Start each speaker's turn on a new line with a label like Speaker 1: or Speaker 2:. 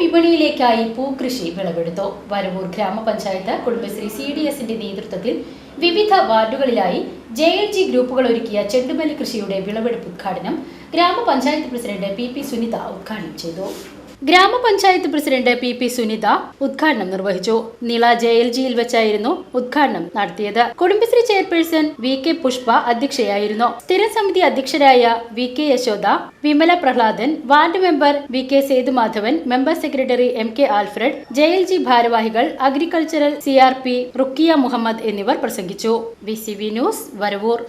Speaker 1: വിപണിയിലേക്കായി പൂക്കൃഷി വിളവെടുത്തു. വരവൂർ ഗ്രാമപഞ്ചായത്ത് കുടുംബശ്രീ സി ഡി എസിന്റെ നേതൃത്വത്തിൽ വിവിധ വാർഡുകളിലായി ജെ എൽ ജി ഗ്രൂപ്പുകൾ ഒരുക്കിയ ചെണ്ടുമല്ലി കൃഷിയുടെ വിളവെടുപ്പ് ഉദ്ഘാടനം ഗ്രാമപഞ്ചായത്ത് പ്രസിഡന്റ് പി പി സുനിത ഉദ്ഘാടനം ചെയ്തു. ഗ്രാമപഞ്ചായത്ത് പ്രസിഡന്റ് പി പി സുനിത ഉദ്ഘാടനം നിർവഹിച്ചു. നിള ജെ എൽ ജിയിൽ വെച്ചായിരുന്നു ഉദ്ഘാടനം നടത്തിയത്. Kudumbashree chairperson V K Pushpa അധ്യക്ഷയായിരുന്നു. സ്ഥിരം സമിതി അധ്യക്ഷരായ V K Yashoda Vimala Prahladan ward member V K Sethumadhavan member secretary M K Alfred J L G ഭാരവാഹികൾ agricultural C R P Rukkiya Muhammad എന്നിവർ പ്രസംഗിച്ചു. V C V news Varavoor.